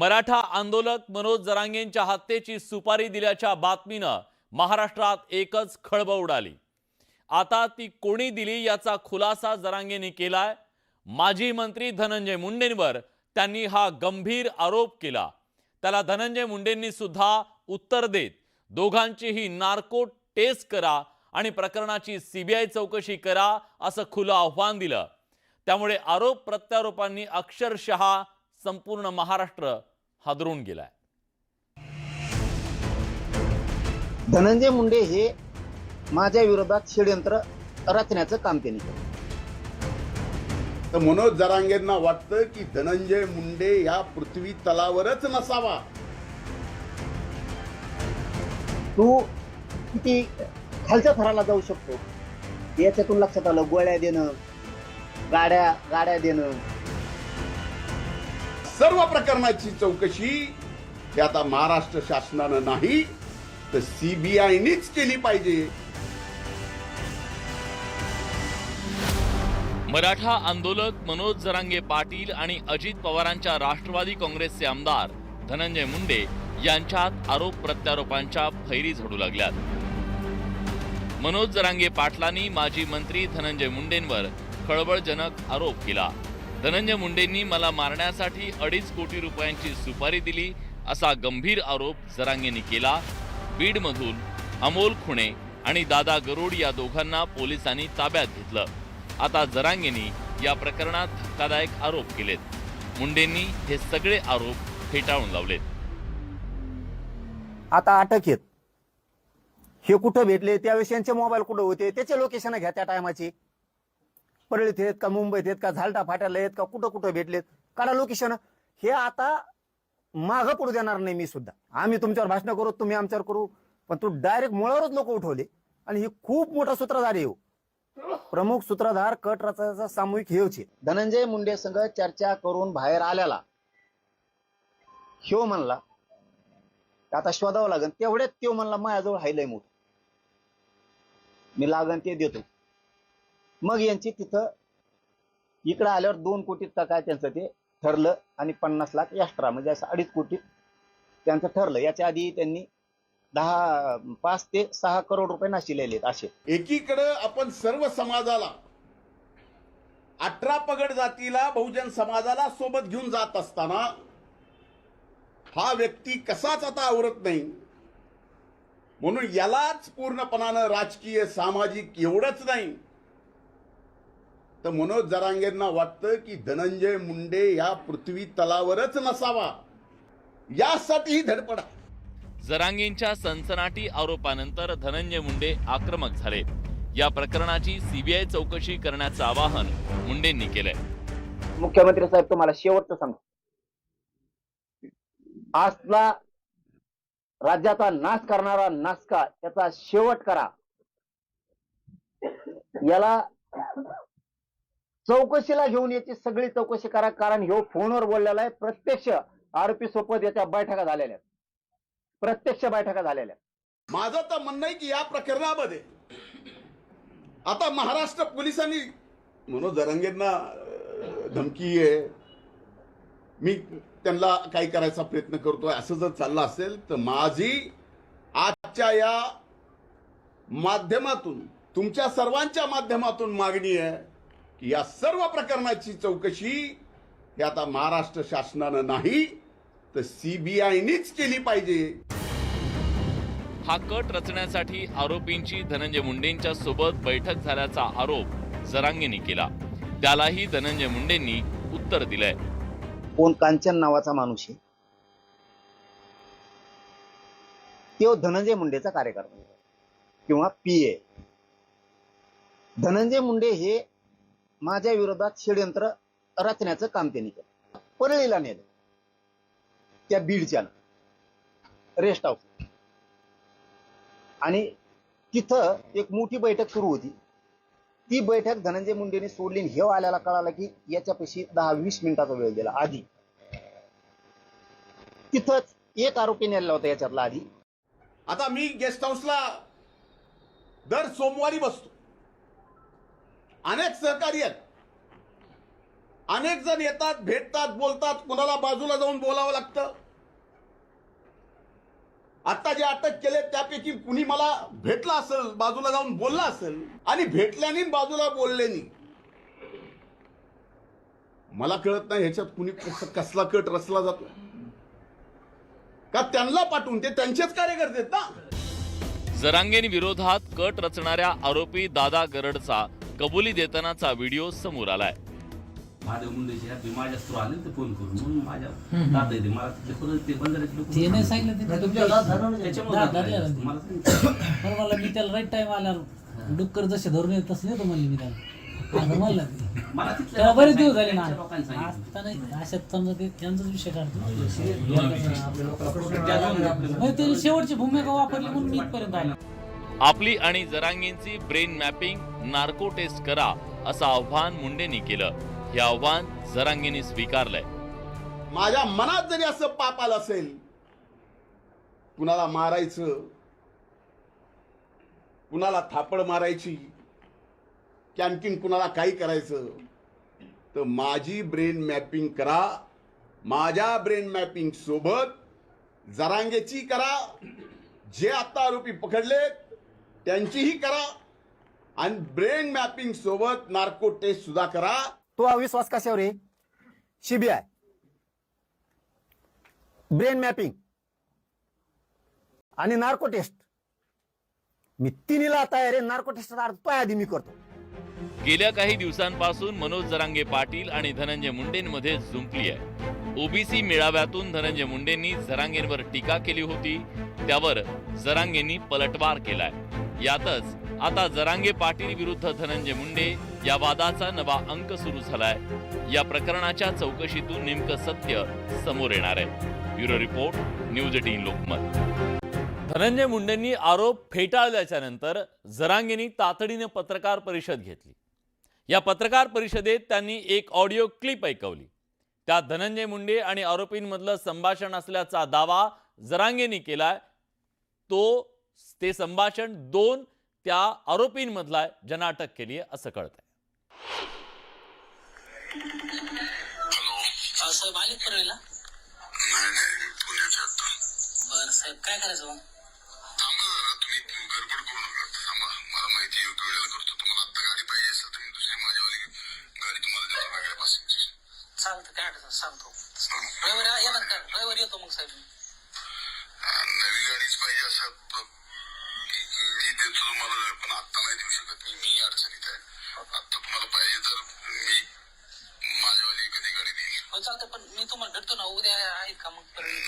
मराठा आंदोलक मनोज जरांगेंच्या हत्येची सुपारी दिल्याच्या बातमीनं महाराष्ट्रात एकच खळबळ उडाली. आता ती कोणी दिली याचा खुलासा जरांगेंनी केलाय. माजी मंत्री धनंजय मुंडेंवर त्यांनी हा गंभीर आरोप केला. त्याला धनंजय मुंडेंनी सुद्धा उत्तर देत दोघांचीही नार्को टेस्ट करा आणि प्रकरणाची सीबीआय चौकशी करा असं खुलं आव्हान दिलं. त्यामुळे आरोप प्रत्यारोपांनी अक्षरशः संपूर्ण महाराष्ट्र हादरून गेलाय. धनंजय मुंडे हे माझ्या विरोधात षडयंत्र रचण्याचं काम त्यांनी केलं. तर मनोज जरांगेंना वाटतं की धनंजय मुंडे या पृथ्वी तलावरच नसावा. तू किती खालच्या थराला जाऊ शकतो. याच्यातून लक्षात आलं गोळ्या देणं गाड्या गाड्या देणं. सर्व प्रकरणाची चौकशी हे आता महाराष्ट्र शासनानं नाही तर सीबीआयनीच केली पाहिजे. मराठा आंदोलक मनोज जरांगे पाटील आणि अजित पवारांच्या राष्ट्रवादी काँग्रेसचे आमदार धनंजय मुंडे यांच्यात आरोप प्रत्यारोपांच्या फैरी झडू लागल्यात. मनोज जरांगे पाटलांनी माजी मंत्री धनंजय मुंडेंवर खळबळजनक आरोप केला. धनंजय मुंडेंनी मला मारण्यासाठी अडीच कोटी रुपयांची सुपारी दिली असा गंभीर आरोप जरांगेंनी केला. बीडमधून अमोल खुणे आणि दादा गरुड या दोघांना पोलिसांनी ताब्यात घेतलं. आता जरांगेंनी या प्रकरणात धक्कादायक आरोप केलेत. मुंडेंनी हे सगळे आरोप फेटाळून लावलेत. आता अटक येत हे कुठं भेटले? त्यावेळेस यांचे मोबाईल कुठं होते? त्याचे लोकेशन घ्या त्या टायमाची परळीत आहेत का मुंबईत आहेत का झालटा फाट्याला आहेत का कुठं कुठं भेटलेत? काढा लोकेशन हे आता मागं पडू देणार नाही मी सुद्धा. आम्ही तुमच्यावर भाषण करू तुम्ही आमच्यावर करू पण तू डायरेक्ट मुळावरच लोक उठवले. आणि हे खूप मोठा सूत्रधार येऊ हो. प्रमुख सूत्रधार कट रचायचा सामूहिक हेवचे धनंजय मुंडे संघ चर्चा करून बाहेर आल्याला ह्यो म्हणला आता शोधावं लागेल तेवढ्यात त्यो म्हणला माझ्याजवळ हायलय मोठ. मी लागन ते देतो. मग यांची तिथं इकडं आल्यावर दोन कोटीत काय त्यांचं ते ठरलं आणि पन्नास लाख एक्स्ट्रा म्हणजे असं अडीच कोटी त्यांचं ठरलं. याच्या आधी त्यांनी दहा पाच ते सहा करोड रुपये नाशिलेले असे. एकीकडं आपण सर्व समाजाला अठरा पगड जातीला बहुजन समाजाला सोबत घेऊन जात असताना हा व्यक्ती कसाच आता आवरत नाही? म्हणून यालाच पूर्णपणानं राजकीय सामाजिक एवढंच नाही. तर मनोज जरांगेंना वाटतं की धनंजय मुंडे या पृथ्वी तलावरच नसावा. यासाठी ही धडपड. जरांगेंच्या सनसनाटी आरोपानंतर धनंजय मुंडे आक्रमक झाले. या प्रकरणाची सीबीआय चौकशी करण्याचं आवाहन मुंडेंनी केलंय. मुख्यमंत्री साहेब तुम्हाला शेवटचं सांगतो. आजला राज्याचा नाश करणारा नासका त्याचा शेवट करा. याला चौकशीला घेऊन याची सगळी चौकशी करा कारण ह्यो फोनवर बोललेला आहे. प्रत्यक्ष आरोपी सोबत याच्या बैठका झालेल्या आहेत. प्रत्यक्ष बैठका झालेल्या माझं तर म्हणणं आहे की या प्रकरणामध्ये आता महाराष्ट्र पोलिसांनी मनोज जरंगेंना धमकी आहे. मी त्यांना काही करायचा प्रयत्न करतोय. असं जर चाललं असेल तर माझी आजच्या या माध्यमातून तुमच्या सर्वांच्या माध्यमातून मागणी आहे की या सर्व प्रकरणाची चौकशी ही आता महाराष्ट्र शासनानं नाही तर सीबीआयनीच केली पाहिजे. हा कट रचण्यासाठी आरोपींची धनंजय मुंडेंच्या सोबत बैठक झाल्याचा आरोप जरांगेंनी केला. त्यालाही धनंजय मुंडेंनी उत्तर दिलंय. कोण कांचन नावाचा माणूस आहे? तो धनंजय मुंडेचा कार्यकर्ता. किंवा पी ए धनंजय मुंडे हे माझ्या विरोधात षडयंत्र रचण्याचं काम त्यांनी केलं. परळीला नेलं. त्या बीडच्या रेस्ट हाऊस आणि तिथं एक मोठी बैठक सुरू होती. ती बैठक धनंजय मुंडेने सोडली हे आल्याला कळालं की याच्यापाशी दहा वीस मिनिटाचा वेळ दिला आधी. तिथंच एक आरोपी नेला होता याच्यातला आधी. आता मी गेस्ट हाऊसला दर सोमवारी बसतो. अनेक सहकारी आहेत. अनेक जण येतात भेटतात बोलतात. कुणाला बाजूला जाऊन बोलावं लागतं. आता जे अटक केले त्यापैकी कुणी मला भेटला असेल बाजूला जाऊन बोलला असेल आणि भेटल्याने बाजूला बोलल्याने. मला कळत नाही ह्याच्यात कुणी कसला कट रचला जातो का त्यांना पाठवून ते त्यांचेच कार्यकर्ते ना? जरांगेनी विरोधात कट रचणाऱ्या आरोपी दादा गरडचा कबुली देतानाचा व्हिडिओ समोर आलाय महादेव आले ते फोन करून म्हणून माझ्या दादा येते मला तिथले परत ते बंदराचे लोक ते नाही सांगितलं ते त्याच्यामुळे दादा दादा धरला येते. ते. मला सांगितलं. बरं मला मी त्याला राईट टाइम आल्यावर डुक्कर जसे धरून येत तसं म्हणले मी त्याला असं म्हणलं ते. मला तिथल्या त्याला बरेच दिवस झाले ना त्यांच्या लोकांनी सांगितलं. आता नाही अशात समजा ते त्यांचाच विषय काढतो आपल्याला- म्हणजे शेवटची भूमिका वापरली म्हणून मी इथपर्यंत आलो आपली आणि जरांगींची ब्रेन मॅपिंग नार्को टेस्ट करा असं आव्हान मुंडेंनी केलं. हे आव्हान जरांगींनी स्वीकारलंय. माझ्या मनात जरी असं पाप आलं असेल कुणाला मारायचं कुणाला थापड मारायची की आणखीन कुणाला काही करायचं तर माझी ब्रेन मॅपिंग करा माझ्या ब्रेन मॅपिंग सोबत जरांगेची करा. जे आता आरोपी पकडलेत त्यांचीही करा आणि ब्रेन मॅपिंग सोबत नार्को टेस्ट सुद्धा करा. तो अविश्वास कशावर आहे? सीबीआय. Brain mapping. आणि नार्को टेस्ट. मी तिन्हीला तयार आहे नार्को टेस्ट तो आधी मी करतो. गेल्या काही दिवसांपासून मनोज जरांगे पाटील आणि धनंजय मुंडेंमध्ये जुंपली आहे. ओबीसी मेळाव्यातून धनंजय मुंडेंनी जरांगेंवर टीका केली होती. त्यावर जरांगेंनी पलटवार केलाय. यातच आता जरांगे पाटील विरुद्ध धनंजय मुंडे या वादाचा नवा अंक सुरू झालाय. या प्रकरणाच्या चौकशीतून नेमकं सत्य समोर येणार आहे. Bureau report news eighteen Lokmat. Dhananjay मुंडेंनी आरोप फेटाळल्याच्या नंतर जरांगेंनी तातडीनं पत्रकार परिषद घेतली. या पत्रकार परिषदेत त्यांनी एक ऑडिओ क्लिप ऐकवली. त्यात धनंजय मुंडे आणि आरोपींमधलं संभाषण असल्याचा दावा जरांगेंनी केलाय. तो ते संभाषण दोन त्या आरोपींमधला आहे, ज्यांना अटक केली आहे असं कळत आहे साहेब आले परवेला बरं काय करायचं मग? चालतं काय अडचण सांगतो. रविवारी येणार का रविवारी येतो मग साहेब. नवी गाडीच पाहिजे असं देतो तुम्हाला पण आत्ता नाही देऊ शकत मी मी अडचणीत आहे. आत्ता तुम्हाला पाहिजे तर मी माझ्यावाली कधी गाडी देईल चालतं पण मी तुम्हाला भेटतो ना उद्या आहेत का मग परवे